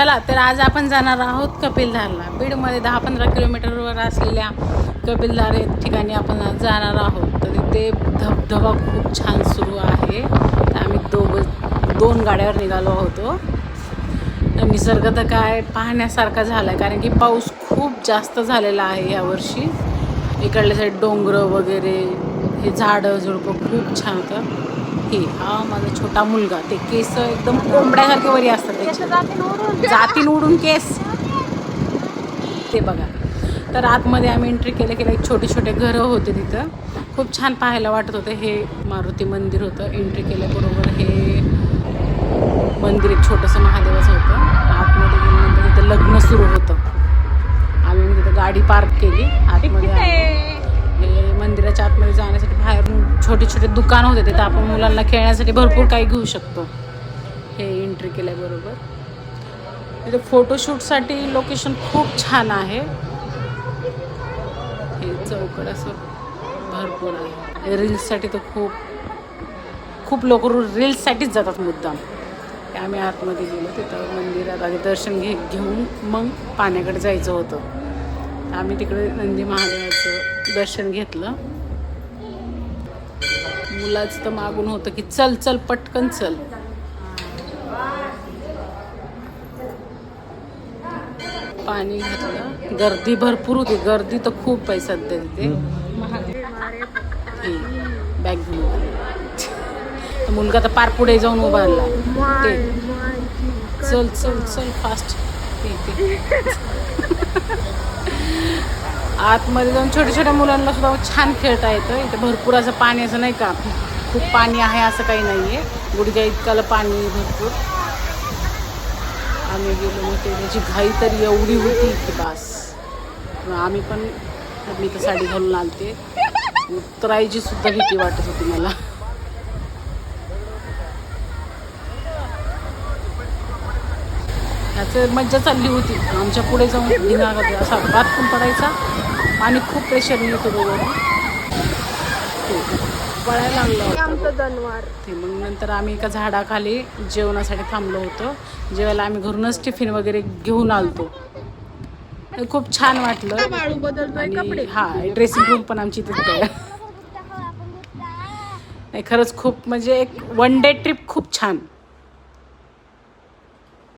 चला तर आज आपण जाणार आहोत कपिलधारला. बीडमध्ये दहा पंधरा किलोमीटरवर असलेल्या कपिलधार या ठिकाणी आपण जाणार आहोत. तर तिथे धबधबा खूप छान सुरू आहे. तर आम्ही दोघं दोन गाड्यावर निघालो होतो. तर निसर्ग तर काय पाहण्यासारखा झाला आहे कारण की पाऊस खूप जास्त झालेला आहे यावर्षी इकडल्या साईड डोंगरं वगैरे हे झाडं झुडपं खूप छान होतं. हे हा माझा छोटा मुलगा. ते केस एकदम कोंबड्यासारखे वरी असतात त्याचे. जातीन उडून केस. ते बघा. तर आतमध्ये आम्ही एंट्री केलं केलं एक छोटे छोटे घरं होते तिथं. खूप छान पाहायला वाटत होतं. हे मारुती मंदिर होतं. एंट्री केल्याबरोबर हे मंदिर एक छोटंसं महादेवाचं होतं. आतमध्ये गेल्यानंतर तिथं लग्न सुरू होतं. आम्ही तिथं गाडी पार्क केली. आतमध्ये हे मंदिराच्या आतमध्ये जाण्यासाठी छोटे छोटे दुकान होते तिथं आपण मुलांना खेळण्यासाठी भरपूर काही घेऊ शकतो. हे एंट्री केल्याबरोबर. तिथे फोटोशूटसाठी लोकेशन खूप छान आहे. हे चौकड असं भरपूर आहे. रील्ससाठी तर खूप खूप लोक रील्ससाठीच जातात मुद्दाम. ते आम्ही आतमध्ये गेलो तिथं मंदिरात आधी दर्शन घे घेऊन मग पाण्याकडे जायचं होतं. आम्ही तिकडे नंदी महादेवाचं दर्शन घेतलं. मुलाचं तर मागून होतं की चल चल पटकन चल. पाणी घातलं. गर्दी भरपूर होती. गर्दी तर खूप आहे सध्या तिथे बॅग घेऊन मुलगा तर पार पुढे जाऊन उभा राहिला. ते चल चल चल फास्ट आतमध्ये जाऊन छोट्या छोट्या मुलांना सुद्धा छान खेळता येतं. इथे भरपूर असं पाणी असं नाही का? खूप पाणी आहे असं काही नाही आहे गुडघ्या इतकाला पाणी भरपूर. आम्ही गेलो होते ते त्याची घाई तर एवढी होती इथे बास. मग आम्ही पण मी तर साडी घालून आलते. उतरायची सुद्धा भीती वाटत होती मला. ह्याचं मज्जा चालली होती. आमच्या पुढे जाऊन धिंगा असा भात पण पडायचा. आणि खूप प्रेशर येत होतं वरून. ते पळायला लागलं. आमचं जनवार ते मग नंतर आम्ही एका झाडाखाली जेवणासाठी थांबलो होतो. जेवायला आम्ही घरूनच टिफिन वगैरे घेऊन आलतो. ते खूप छान वाटलं. हा ड्रेसिंग रूम पण आमची तिथे नाही खरंच खूप म्हणजे एक वन डे ट्रिप खूप छान.